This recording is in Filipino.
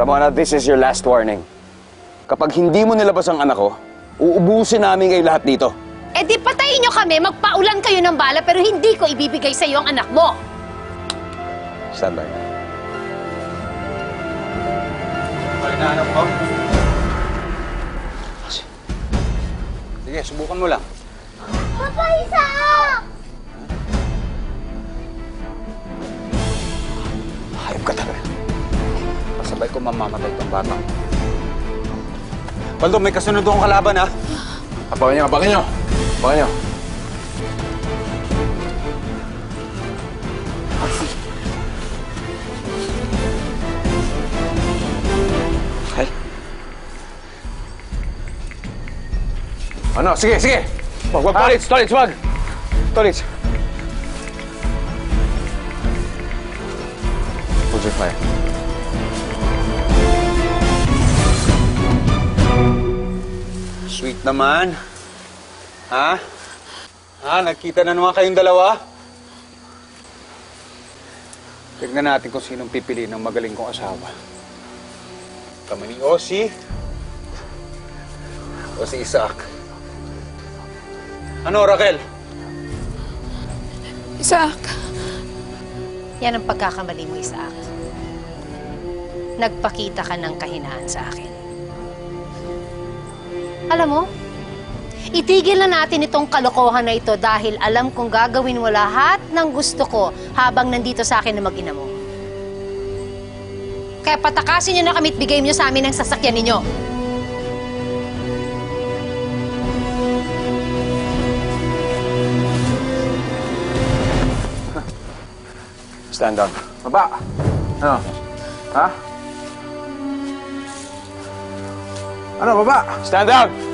Ramona, this is your last warning. Kapag hindi mo nilabas ang anak ko, uubusin namin kayo lahat dito. Eh di patayin nyo kami, magpaulan kayo ng bala, pero hindi ko ibibigay sa iyo ang anak mo. Stand by. Hinahanap ko? Sige, subukan mo lang. Papa, Isaac! Pasabay ko mamamatay tong bata. Baldo, may kasunod akong kalaban, ha? Abangan nyo, abangan nyo. Abangan nyo. Ay. Ano? Sige, sige! Wag, wag, Tolits, Tolits, wag! Tolits. Your fire. Sweet naman. Ha? Ha? Nagkita na naman kayong dalawa? Tignan natin kung sinong pipili ng magaling kong asawa. Kami ni Ossie o si Isaac. Ano, Raquel? Isaac, Yan ang pagkakamali mo, Isaac. Nagpakita ka ng kahinaan sa akin. Alam mo, itigil na natin itong kalokohan na ito dahil alam kong gagawin mo lahat ng gusto ko habang nandito sa akin na mag-ina mo. Kaya patakasin niyo na kami at bigay niyo sa amin ang sasakyan ninyo. Stand down. Baba! Ano? Ha? Ano, baba? Stand down!